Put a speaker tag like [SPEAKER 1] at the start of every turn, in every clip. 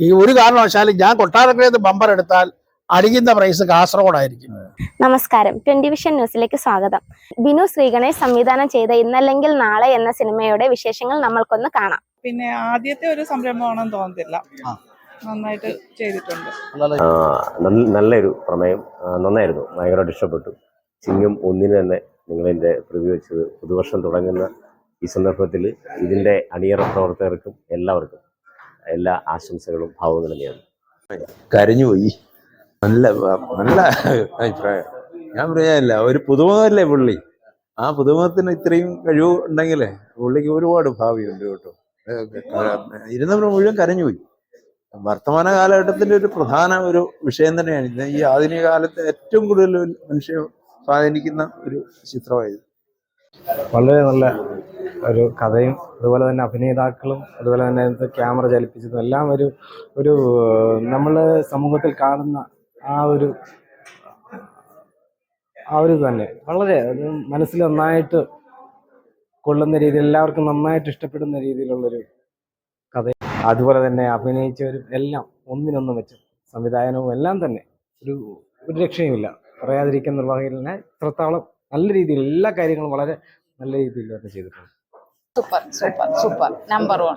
[SPEAKER 1] ഈ ഒരു കാരണവശാലും ഞാൻ കൊട്ടാരക്കരയിൽ ബമ്പർ എടുത്താൽ അടിക്കുന്ന പ്രൈസ് കാസർഗോഡായിരിക്കും.
[SPEAKER 2] നമസ്കാരം. ട്വന്റി വിഷൻ ന്യൂസിലേക്ക് സ്വാഗതം. ബിനു ശ്രീഗണേഷ് സംവിധാനം ചെയ്ത ഇന്നല്ലെങ്കിൽ നാളെ എന്ന സിനിമയുടെ വിശേഷങ്ങൾ നമ്മൾക്കൊന്ന് കാണാം.
[SPEAKER 3] പിന്നെ ആദ്യത്തെ ഒരു സംരംഭമാണെന്ന് തോന്നത്തില്ല. നന്നായിട്ട് ചെയ്തിട്ടുണ്ട്.
[SPEAKER 4] നല്ല- നല്ലൊരു പ്രമേയം. നന്നായിരുന്നു. ഭയങ്കരമായിട്ട് ഇഷ്ടപ്പെട്ടു. ചിങ്ങം ഒന്നിന് തന്നെ നിങ്ങളതിന്റെ പ്രിവ്യൂ വെച്ചത് പുതുവർഷം തുടങ്ങുന്ന ഈ സന്ദർഭത്തിൽ ഇതിന്റെ അണിയറ പ്രവർത്തകർക്കും എല്ലാവർക്കും എല്ലാ ആശംസകളും ഭാവങ്ങളും നേരുന്നു
[SPEAKER 5] കരഞ്ഞുപോയി. നല്ല നല്ല അഭിപ്രായം. ഞാൻ പറയാനില്ല ഒരു പുതുമുഖല്ലേ പുള്ളി? ആ പുതുമുഖത്തിന് ഇത്രയും കഴിവ് ഉണ്ടെങ്കിലേ പുള്ളിക്ക് ഒരുപാട് ഭാവിയുണ്ട് കേട്ടോ. ഇരുന്നവർ മുഴുവൻ കരഞ്ഞുപോയി. വർത്തമാന കാലഘട്ടത്തിന്റെ ഒരു പ്രധാന ഒരു വിഷയം തന്നെയാണ് ഇന്ന് ഈ ആധുനിക കാലത്ത് ഏറ്റവും കൂടുതൽ മനുഷ്യ സ്വാധീനിക്കുന്ന ഒരു ചിത്രമായത്.
[SPEAKER 6] വളരെ നല്ല ഒരു കഥയും അതുപോലെ തന്നെ അഭിനേതാക്കളും അതുപോലെ തന്നെ ക്യാമറ ചലിപ്പിച്ചതും എല്ലാം ഒരു ഒരു നമ്മൾ സമൂഹത്തിൽ കാണുന്ന ആ ഒരു ആ ഒരു തന്നെ. വളരെ മനസ്സിൽ നന്നായിട്ട് കൊള്ളുന്ന രീതിയിൽ എല്ലാവർക്കും നന്നായിട്ട് ഇഷ്ടപ്പെടുന്ന രീതിയിലുള്ളൊരു കഥ. അതുപോലെ തന്നെ അഭിനയിച്ചവരും എല്ലാം ഒന്നിനൊന്ന് വെച്ച് സംവിധായനവും എല്ലാം തന്നെ. ഒരു ഒരു രക്ഷയുമില്ല. പറയാതിരിക്കുന്ന വകയിൽ ഇത്രത്തോളം നല്ല രീതിയിൽ എല്ലാ കാര്യങ്ങളും വളരെ നല്ല രീതിയിൽ തന്നെ ചെയ്തിട്ടുണ്ട്.
[SPEAKER 7] Super super super number one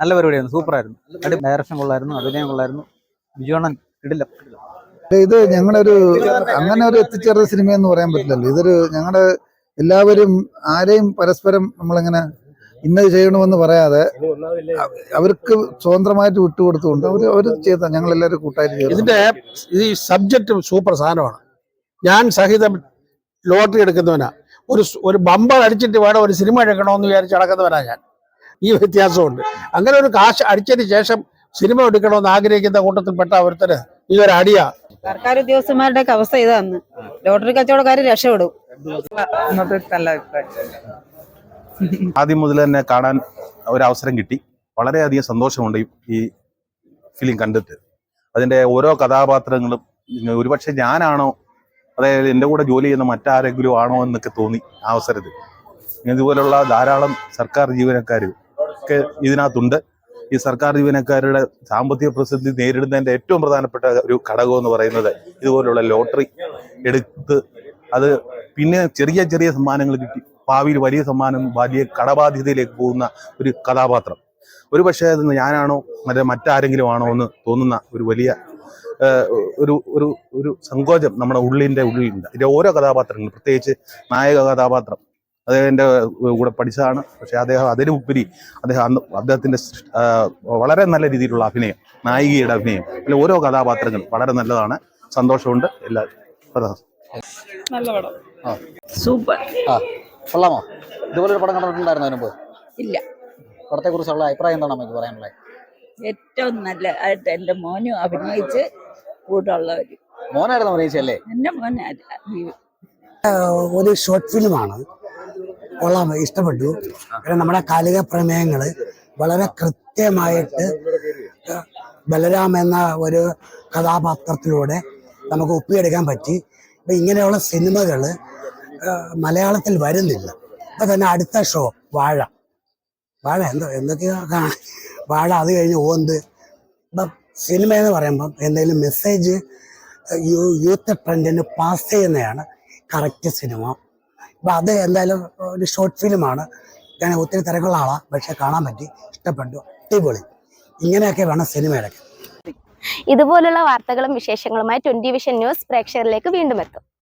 [SPEAKER 8] നല്ല പരിപാടിയായിരുന്നു. സൂപ്പറായിരുന്നു. അടി ഡയറക്ഷൻ കൊള്ളായിരുന്നു അഭിനയം കൊള്ളായിരുന്നു. വിജയണ്ണൻ ഇടില്ല
[SPEAKER 9] ഇത് ഞങ്ങളൊരു അങ്ങനെ ഒരു എത്തിച്ചേർന്ന സിനിമയെന്ന് പറയാൻ പറ്റില്ലല്ലോ. ഇതൊരു ഞങ്ങളുടെ എല്ലാവരും ആരെയും പരസ്പരം നമ്മളിങ്ങനെ ഇന്നത് ചെയ്യണമെന്ന് പറയാതെ അവർക്ക് സ്വതന്ത്രമായിട്ട് വിട്ടുകൊടുത്തുകൊണ്ട് അവർ അവർ ചെയ്ത ഞങ്ങൾ എല്ലാവരും കൂട്ടായിട്ട്
[SPEAKER 1] ഇതിന്റെ ഈ സബ്ജക്റ്റ് സൂപ്പർ സാധനമാണ്. ഞാൻ സഹിതം ലോട്ടറി എടുക്കുന്നവനാ. ഒരു ഒരു ബമ്പർ അടിച്ചിട്ട് വേണം ഒരു സിനിമ എടുക്കണമെന്ന് വിചാരിച്ച് നടക്കുന്നവനാ ഞാൻ. ഈ വ്യത്യാസമുണ്ട്. അങ്ങനെ ഒരു കാശ് അടിച്ചതിന് ശേഷം സിനിമ എടുക്കണമെന്ന് ആഗ്രഹിക്കുന്ന കൂട്ടത്തിൽപ്പെട്ട ഒരുത്തര് ഇതൊരു അടിയാ.
[SPEAKER 7] സർക്കാർ ഉദ്യോഗസ്ഥന്മാരുടെ ഒക്കെ അവസ്ഥ ഇതാണ് ലോട്ടറി കച്ചവടക്കാർ രക്ഷപ്പെടും.
[SPEAKER 3] ഇന്നത്തെ നല്ല അഭിപ്രായം.
[SPEAKER 10] ആദ്യം മുതൽ തന്നെ കാണാൻ ഒരവസരം കിട്ടി. വളരെയധികം സന്തോഷമുണ്ട് ഈ- ഫിലിം കണ്ടിട്ട്. അതിന്റെ ഓരോ കഥാപാത്രങ്ങളും ഒരുപക്ഷെ ഞാനാണോ അതായത് എന്റെ കൂടെ ജോലി ചെയ്യുന്ന മറ്റാരെങ്കിലും ആണോ എന്നൊക്കെ തോന്നി ആ അവസരത്തിൽ. ഇതുപോലുള്ള ധാരാളം സർക്കാർ ജീവനക്കാർ ഒക്കെ ഇതിനകത്തുണ്ട്. ഈ സർക്കാർ ജീവനക്കാരുടെ സാമ്പത്തിക പ്രതിസന്ധി നേരിടുന്നതിന്റെ ഏറ്റവും പ്രധാനപ്പെട്ട ഒരു ഘടകം എന്ന് പറയുന്നത് ഇതുപോലുള്ള ലോട്ടറി എടുത്ത് അത് പിന്നെ ചെറിയ ചെറിയ സമ്മാനങ്ങൾ കിട്ടി. ഭാവിയിൽ വലിയ സമ്മാനം വലിയ കടബാധ്യതയിലേക്ക് പോകുന്ന ഒരു കഥാപാത്രം. ഒരു പക്ഷേ അത് ഞാനാണോ മറ്റേ മറ്റാരെങ്കിലും ആണോ എന്ന് തോന്നുന്ന ഒരു വലിയ ഒരു ഒരു ഒരു സങ്കോചം നമ്മുടെ ഉള്ളിന്റെ ഉള്ളിലുണ്ട്. ഇതിന്റെ ഓരോ കഥാപാത്രങ്ങളും പ്രത്യേകിച്ച് നായക കഥാപാത്രം. അദ്ദേഹത്തിന്റെ കൂടെ പഠിച്ചതാണ്. പക്ഷേ അദ്ദേഹം അതിനുപരി അദ്ദേഹം അന്ന് അദ്ദേഹത്തിന്റെ വളരെ നല്ല രീതിയിലുള്ള അഭിനയം നായികയുടെ അഭിനയം. അല്ലെങ്കിൽ ഓരോ കഥാപാത്രങ്ങളും വളരെ നല്ലതാണ്. സന്തോഷമുണ്ട്. എല്ലാ
[SPEAKER 7] സൂപ്പർ.
[SPEAKER 8] ആ. കൊള്ളാമോ? ഇതുപോലൊരു പടം കണ്ടിട്ടുണ്ടായിരുന്നു അതിന് മുമ്പ്?
[SPEAKER 7] ഇല്ല.
[SPEAKER 8] പടത്തെ കുറിച്ചുള്ള അഭിപ്രായം എന്താണ് നമുക്ക് പറയാനുള്ളത്?
[SPEAKER 7] ഏറ്റവും നല്ല ആയിട്ട് എന്റെ മോനും അഭിനയിച്ച് കൂടുള്ളവർ
[SPEAKER 8] മോനായിരുന്നു അഭിനയിച്ചല്ലേ
[SPEAKER 7] എന്റെ മോനെ
[SPEAKER 11] ഒരു ഷോർട്ട് ഫിലിമാണ് കൊള്ളാം ഇഷ്ടപ്പെട്ടു. പിന്നെ നമ്മുടെ കാലിക പ്രമേയങ്ങൾ വളരെ കൃത്യമായിട്ട് ബലരാം എന്ന ഒരു കഥാപാത്രത്തിലൂടെ നമുക്ക് ഒപ്പിയെടുക്കാൻ പറ്റി. അപ്പം ഇങ്ങനെയുള്ള സിനിമകൾ മലയാളത്തിൽ വരുന്നില്ല. അപ്പൊ തന്നെ അടുത്ത ഷോ വാഴ. വാഴ എന്തോ എന്തൊക്കെയോ വാഴ അത് കഴിഞ്ഞ് ഓന്ത് ഇപ്പം സിനിമ എന്ന് പറയുമ്പം എന്തെങ്കിലും മെസ്സേജ് യൂത്ത് ട്രെൻഡിന് പാസ് ചെയ്യുന്നതാണ് കറക്റ്റ് സിനിമ അപ്പം അത് എന്തായാലും ഒരു ഷോർട്ട് ഫിലിമാണ് ഞാൻ ഒത്തിരി തിരക്കുള്ള ആളാണ് പക്ഷെ കാണാൻ പറ്റി ഇഷ്ടപ്പെട്ടു. അടിപൊളി. ഇങ്ങനെയൊക്കെ വേണം സിനിമ എടുക്കാൻ
[SPEAKER 2] ഇതുപോലുള്ള വാർത്തകളും വിശേഷങ്ങളുമായി ട്വന്റി വിഷൻ ന്യൂസ് പ്രേക്ഷകരിലേക്ക് വീണ്ടും എത്തും.